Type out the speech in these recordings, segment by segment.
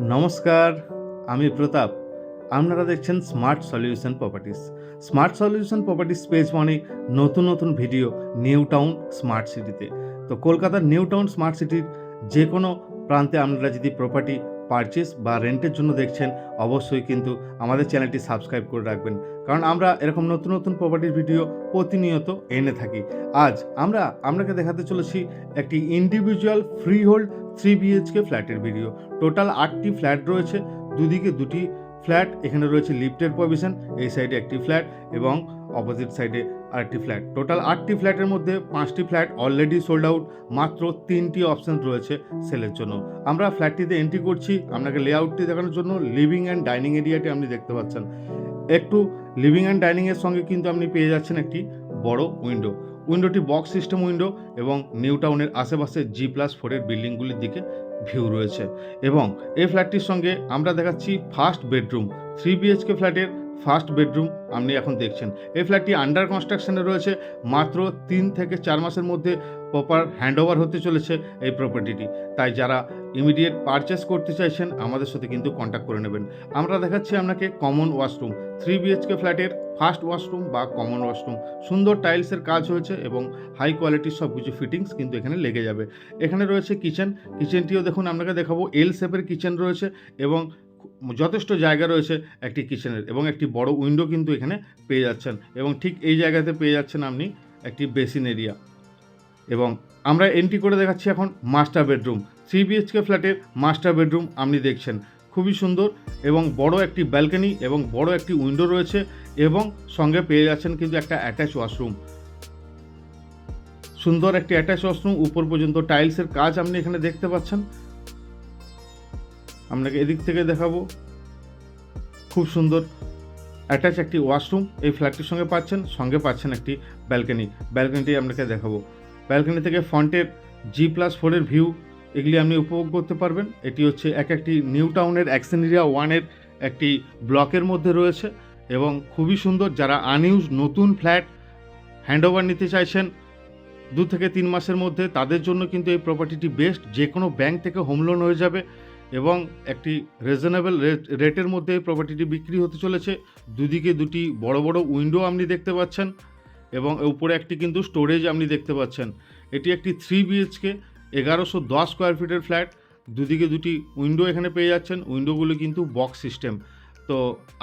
নমস্কার, আমি প্রতাপ। আপনারা দেখছেন smart solution properties smart solution properties page মানে নতুন নতুন ভিডিও নিউ টাউন স্মার্ট সিটিতে তো কলকাতার নিউ টাউন স্মার্ট সিটির যে কোনো প্রান্তে আপনারা যদি প্রপার্টি পারচেস বা রেন্টের জন্য দেখছেন, অবশ্যই কিন্তু আমাদের চ্যানেলটি সাবস্ক্রাইব করে রাখবেন। কারণ আমরা এরকম নতুন নতুন প্রপার্টির ভিডিও প্রতিনিয়ত এনে থাকি। আজ আমরা, আপনাকে দেখাতে চলেছি একটি individual free hold three BHK ফ্ল্যাটের ভিডিও টোটাল আটটি ফ্ল্যাট রয়েছে, দুদিকে দুটি ফ্ল্যাট এখানে রয়েছে লিফটের প্রভিশন এই সাইডে একটি ফ্ল্যাট এবং অপোজিট সাইডে আরেকটি ফ্ল্যাট টোটাল আটটি ফ্ল্যাটের মধ্যে পাঁচটি ফ্ল্যাট অলরেডি সোল্ড আউট মাত্র তিনটি অপশন রয়েছে সেলের জন্য। আমরা ফ্ল্যাটটিতে এন্ট্রি করছি, আপনাকে লেআউটটি দেখানোর জন্য লিভিং অ্যান্ড ডাইনিং এরিয়াটি আপনি দেখতে পাচ্ছেন। একটু লিভিং অ্যান্ড ডাইনিংয়ের সঙ্গে কিন্তু আপনি পেয়ে যাচ্ছেন একটি বড় উইন্ডো উইন্ডোটি বক্স সিস্টেম উইন্ডো এবং নিউ টাউনের আশেপাশে জি প্লাস ফোরের বিল্ডিংগুলির দিকে ভিউ রয়েছে। এবং এই ফ্ল্যাটটির সঙ্গে আমরা দেখাচ্ছি ফার্স্ট বেডরুম থ্রি বিএইচকে ফ্ল্যাটের ফার্স্ট বেডরুম আপনি এখন দেখছেন। এই ফ্ল্যাটটি আন্ডার কনস্ট্রাকশনে রয়েছে মাত্র তিন থেকে চার মাসের মধ্যে প্রপার হ্যান্ডওভার হতে চলেছে এই প্রপার্টিটি তাই যারা ইমিডিয়েট পারচেস করতে চাইছেন, আমাদের সাথে কিন্তু কন্ট্যাক্ট করে নেবেন। আমরা দেখাচ্ছি আপনাকে কমন ওয়াশরুম থ্রি বিএইচকে ফ্ল্যাটের ফার্স্ট ওয়াশরুম বা কমন ওয়াশরুম সুন্দর টাইলসের কাজ হয়েছে এবং হাই কোয়ালিটির সব কিছু ফিটিংস কিন্তু এখানে লেগে যাবে। এখানে রয়েছে কিচেন কিচেনটিও দেখুন, আপনাকে দেখাবো। এল শেপের কিচেন রয়েছে এবং যথেষ্ট জায়গা রয়েছে একটি কিচেনের এবং একটি বড় উইন্ডো কিন্তু এখানে পেয়ে যাচ্ছেন এবং ঠিক এই জায়গাতে পেয়ে যাচ্ছেন আপনি একটি বেসিন এরিয়া এবং আমরা এন্ট্রি করে দেখাচ্ছি এখন মাস্টার বেডরুম থ্রি বিএচকে ফ্ল্যাটের মাস্টার বেডরুম আপনি দেখছেন। খুবই সুন্দর এবং বড় একটি ব্যালকনি এবং বড় একটি উইন্ডো রয়েছে এবং সঙ্গে পেয়ে যাচ্ছেন কিন্তু একটা অ্যাটাচ ওয়াশরুম সুন্দর একটি অ্যাটাচ ওয়াশরুম উপর পর্যন্ত টাইলসের কাজ আপনি এখানে দেখতে পাচ্ছেন। আপনাকে এদিক থেকে দেখাবো। খুব সুন্দর অ্যাটাচ একটি ওয়াশরুম এই ফ্ল্যাটটির সঙ্গে পাচ্ছেন সঙ্গে পাচ্ছেন একটি ব্যালকনি ব্যালকনিটি আপনাকে দেখাবো। ব্যালকনি থেকে ফ্রন্টের জি প্লাস ফোরের ভিউ এগুলি আপনি উপভোগ করতে পারবেন। এটি হচ্ছে এক একটি নিউ টাউনের অ্যাক্সেনেরিয়া ওয়ানের একটি ব্লকের মধ্যে রয়েছে এবং খুবই সুন্দর যারা আনইউজ নতুন ফ্ল্যাট হ্যান্ডওভার নিতে চাইছেন দু থেকে তিন মাসের মধ্যে তাদের জন্য কিন্তু এই প্রপার্টিটি বেস্ট যে কোনো ব্যাংক থেকে হোম লোন হয়ে যাবে এবং একটি রিজনেবল রেট রেটের মধ্যে এই প্রপার্টিটি বিক্রি হতে চলেছে। দুদিকে দুটি বড় বড় উইন্ডো আপনি দেখতে পাচ্ছেন। এবং উপরে একটি কিন্তু স্টোরেজ আপনি দেখতে পাচ্ছেন। এটি একটি থ্রি বিএইচকে এগারোশো দশ স্কোয়ার ফিটের ফ্ল্যাট দুদিকে দুটি উইন্ডো এখানে পেয়ে যাচ্ছেন। উইন্ডোগুলো কিন্তু বক্স সিস্টেম তো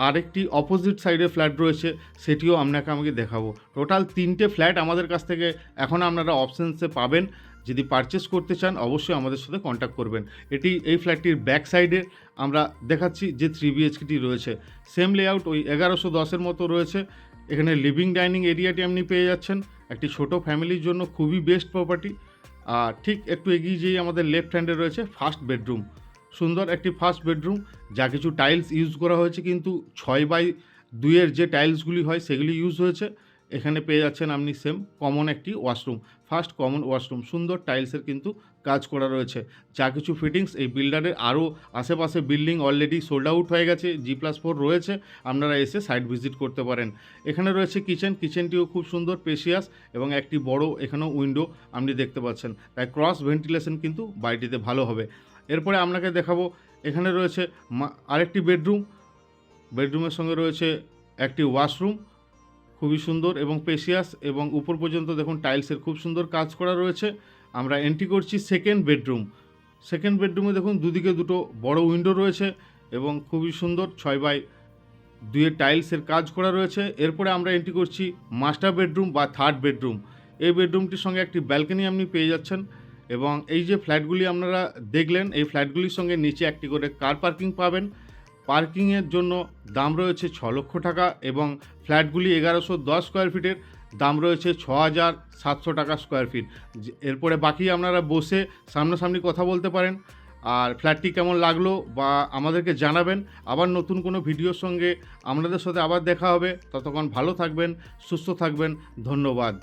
আরেকটি অপোজিট সাইডে ফ্ল্যাট রয়েছে, সেটিও আপনাকে আমাকে দেখাবো। টোটাল তিনটে ফ্ল্যাট আমাদের কাছ থেকে এখন আপনারা অপশানসে পাবেন। যদি পারচেস করতে চান, অবশ্যই আমাদের সাথে কন্ট্যাক্ট করবেন। এটি এই ফ্ল্যাটটির ব্যাক সাইডে আমরা দেখাচ্ছি যে থ্রি বিএইচকেটি রয়েছে। সেম লেআউট ওই এগারোশো দশের মতো রয়েছে। এখানে লিভিং ডাইনিং এরিয়াটি আপনি পেয়ে যাচ্ছেন। একটি ছোট ফ্যামিলির জন্য খুবই বেস্ট প্রপার্টি আর ঠিক একটু এগিয়ে যেয়ে আমাদের লেফট হ্যান্ডে রয়েছে ফার্স্ট বেডরুম সুন্দর একটি ফার্স্ট বেডরুম যা কিছু টাইলস ইউজ করা হয়েছে, কিন্তু ছয় বাই দুইয়ের যে টাইলসগুলি হয়, সেগুলি ইউজ হয়েছে। এখানে পেয়ে যাচ্ছেন আপনি সেম কমন একটি ওয়াশরুম ফার্স্ট কমন ওয়াশরুম সুন্দর টাইলসের কিন্তু কাজ করা রয়েছে। যা কিছু ফিটিংস এই বিল্ডারের আরও আশেপাশে বিল্ডিং অলরেডি সোল্ড আউট হয়ে গেছে জি প্লাস ফোর রয়েছে, আপনারা এসে সাইট ভিজিট করতে পারেন। এখানে রয়েছে কিচেন কিচেনটিও খুব সুন্দর পেশিয়াস এবং একটি বড় এখানেও উইন্ডো আপনি দেখতে পাচ্ছেন। তাই ক্রস ভেন্টিলেশন কিন্তু বাড়িটিতে ভালো হবে। এরপরে আপনাকে দেখাবো, এখানে রয়েছে আরেকটি বেডরুম বেডরুমের সঙ্গে রয়েছে একটি ওয়াশরুম খুবই সুন্দর এবং পেশিয়াস এবং উপর পর্যন্ত দেখুন টাইলসের খুব সুন্দর কাজ করা রয়েছে। আমরা এন্ট্রি করছি সেকেন্ড বেডরুম সেকেন্ড বেডরুমে দেখুন দুদিকে দুটো বড় উইন্ডো রয়েছে এবং খুবই সুন্দর ছয় বাই দুইয়ের টাইলসের কাজ করা রয়েছে। এরপরে আমরা এন্ট্রি করছি মাস্টার বেডরুম বা থার্ড বেডরুম এই বেডরুমটির সঙ্গে একটি ব্যালকনি আপনি পেয়ে যাচ্ছেন এবং এই যে ফ্ল্যাটগুলি আপনারা দেখলেন, এই ফ্ল্যাটগুলির সঙ্গে নিচে একটি করে কার পার্কিং পাবেন। পার্কিংয়ের জন্য দাম রয়েছে ছ লক্ষ টাকা এবং ফ্ল্যাটগুলি এগারোশো দশ স্কোয়ার ফিটের দাম রয়েছে ছ হাজার সাতশো টাকা স্কোয়ার ফিট এরপরে বাকি আপনারা বসে সামনাসামনি কথা বলতে পারেন। আর ফ্ল্যাটটি কেমন লাগল বা আমাদেরকে জানাবেন। আবার নতুন কোনো ভিডিওর সঙ্গে আপনাদের সাথে আবার দেখা হবে। ততক্ষণ ভালো থাকবেন, সুস্থ থাকবেন। ধন্যবাদ।